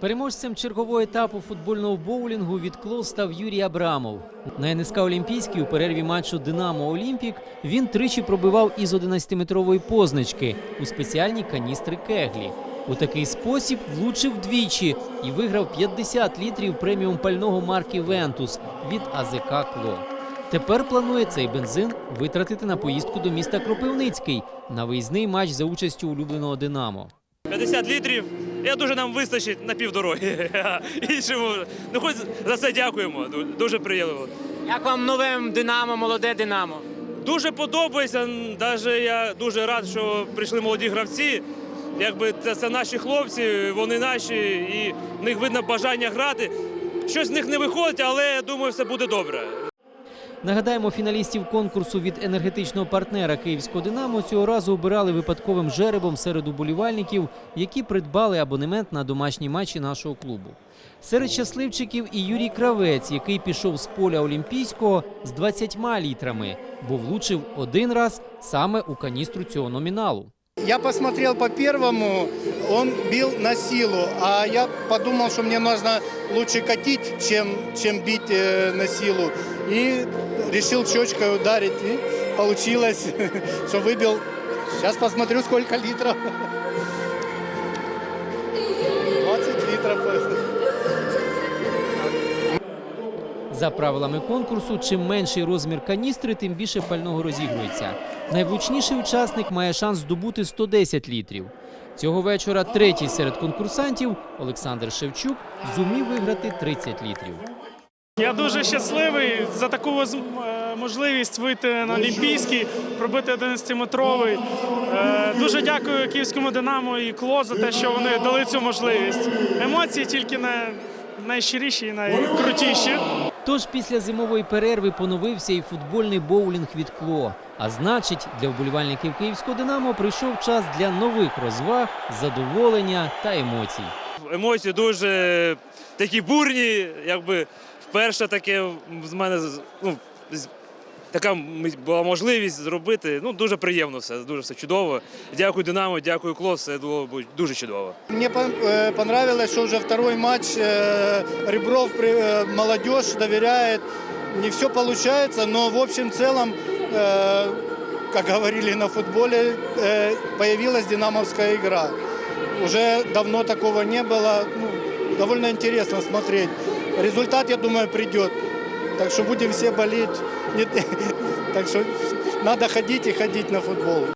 Переможцем чергового етапу футбольного боулінгу від клоу став Юрій Абрамов. На НСК Олімпійській у перерві матчу Динамо Олімпік він тричі пробивав із 11-метрової позначки у спеціальні каністри кеглі. У такий спосіб влучив двічі і виграв 50 літрів преміум пального марки Вентус від АЗК Кло. Тепер планує цей бензин витратити на поїздку до міста Кропивницький на виїзний матч за участю улюбленого Динамо. 50 літрів. Я дуже нам вистачить на півдороги. Іншому, ну хоч за це дякуємо. Дуже приємно. Як вам новим Динамо, молоде Динамо? Дуже подобається. Навіть я дуже рад, що прийшли молоді гравці. Якби це, це наші хлопці, вони наші, і в них видно бажання грати. Щось з них не виходить, але я думаю, все буде добре. Нагадаємо, фіналістів конкурсу від енергетичного партнера Київського Динамо цього разу обирали випадковим жеребом серед уболівальників, які придбали абонемент на домашні матчі нашого клубу. Серед щасливчиків і Юрій Кравець, який пішов з поля Олімпійського з 20 літрами, бо влучив один раз саме у каністру цього номіналу. Я посмотрел по первому, он бил на силу, а я подумал, что мне нужно лучше катить, чем, чем бить э, на силу. И решил щечкой ударить, и получилось, что выбил. Сейчас посмотрю, сколько литров. 20 литров. За правилами конкурсу, чим менший розмір каністри, тим більше пального розігрується. Найвлучніший учасник має шанс здобути 110 літрів. Цього вечора третій серед конкурсантів Олександр Шевчук зумів виграти 30 літрів. Я дуже щасливий за таку е, можливість вийти на Олімпійський, пробити 11-метровий. Е, Дуже дякую київському Динамо і Кло за те, що вони дали цю можливість. Емоції тільки на найщиріші і найкрутіші. Тож після зимової перерви поновився і футбольний боулінг від Кло. А значить, для вболівальників київського Динамо прийшов час для нових розваг, задоволення та емоцій. Емоції дуже такі бурні, якби вперше таке з мене ну, така м- була можливість зробити. Ну, дуже приємно все, дуже все чудово. Дякую Динамо, дякую Клос, все було дуже чудово. Мне пон- э, понравилось, что уже второй матч э, Ребров при- э, молодежь доверяет. Не все получается, но в общем целом, э, как говорили на футболе, э, появилась динамовская игра. Уже давно такого не было. Ну, довольно интересно смотреть. Результат, я думаю, придет. Так что будем все болеть. Так что надо ходить и ходить на футбол.